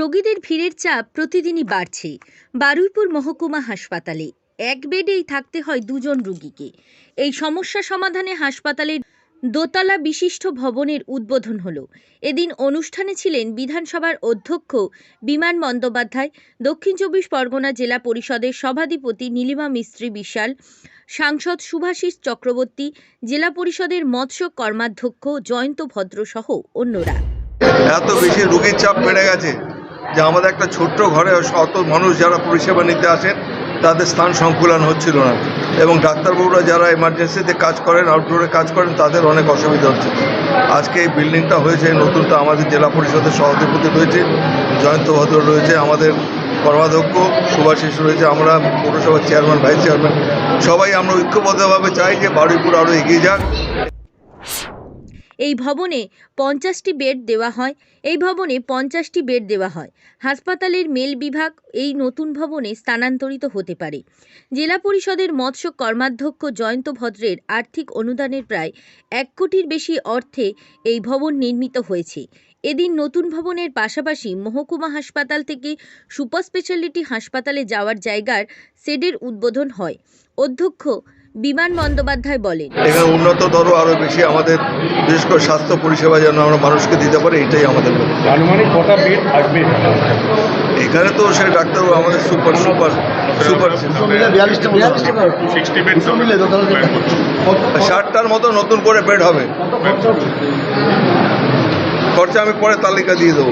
রোগীদের ভিড়ের চাপ প্রতিদিনই বাড়ছে। বারুইপুর মহকুমা হাসপাতালে এক বেডেই থাকতে হয় দুজন রুগীকে। এই সমস্যা সমাধানে হাসপাতালের দোতলা বিশিষ্ট ভবনের উদ্বোধন হলো। এদিন অনুষ্ঠানে ছিলেন বিধানসভার অধ্যক্ষ বিমান বন্দ্যোপাধ্যায়, দক্ষিণ চব্বিশ পরগনা জেলা পরিষদের সভাধিপতি নীলিমা মিস্ত্রি বিশাল, সাংসদ সুভাষিস চক্রবর্তী, জেলা পরিষদের মৎস্য কর্মাধ্যক্ষ জয়ন্ত ভদ্র সহ অন্যরা। এত বেশি রোগীর চাপ বেড়ে গেছে। যে আমাদের একটা ছোট্ট ঘরে অত মানুষ যারা পরিষেবা নিতে আসেন, তাদের স্থান সংকুলন হচ্ছিল না। এবং ডাক্তারবাবুরা যারা এমার্জেন্সিতে কাজ করেন আউটডোরে কাজ করেন, তাদের অনেক অসুবিধা হচ্ছে। আজকে এই বিল্ডিংটা হয়েছে নতুনটা আমাদের জেলা পরিষদের সভাধিপতি রয়েছে জয়ন্ত ভদ্র রয়েছে, আমাদের কর্মাধ্যক্ষ সুভাষিস রয়েছে, আমরা পৌরসভার চেয়ারম্যান ভাইস চেয়ারম্যান সবাই আমরা ঐক্যবদ্ধভাবে চাই যে বারুইপুর আরও এগিয়ে যাক। এই ভবনে পঞ্চাশটি বেড দেওয়া হয়, এই ভবনে পঞ্চাশটি বেড দেওয়া হয়। হাসপাতালের মেল বিভাগ এই নতুন ভবনে স্থানান্তরিত হতে পারে। জেলা পরিষদের মৎস্য কর্মাধ্যক্ষ জয়ন্ত ভদ্রের আর্থিক অনুদানের প্রায় এক কোটির বেশি অর্থে এই ভবন নির্মিত হয়েছে। এদিন নতুন ভবনের পাশাপাশি মহকুমা হাসপাতাল থেকে সুপার স্পেশালিটি হাসপাতালে যাওয়ার জায়গার সেডের উদ্বোধন হয়। অধ্যক্ষ বিমান বন্দ্যোপাধ্যায় বলেন। এখানে উন্নততর আরও বেশি আমাদের বিশেষ করে স্বাস্থ্য পরিষেবা যেন আমরা মানুষকে দিতে পারি এটাই আমাদের আনুমানিক কটা বেড থাকবে? এখানে তো সে ডাক্তারবাবু আমাদের সুপার সুপার সুপার। ষাটটার মতো নতুন করে বেড হবে। খরচা আমি পরে তালিকা দিয়ে দেবো।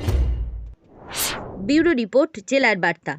ব্যুরো রিপোর্ট জেলার বার্তা।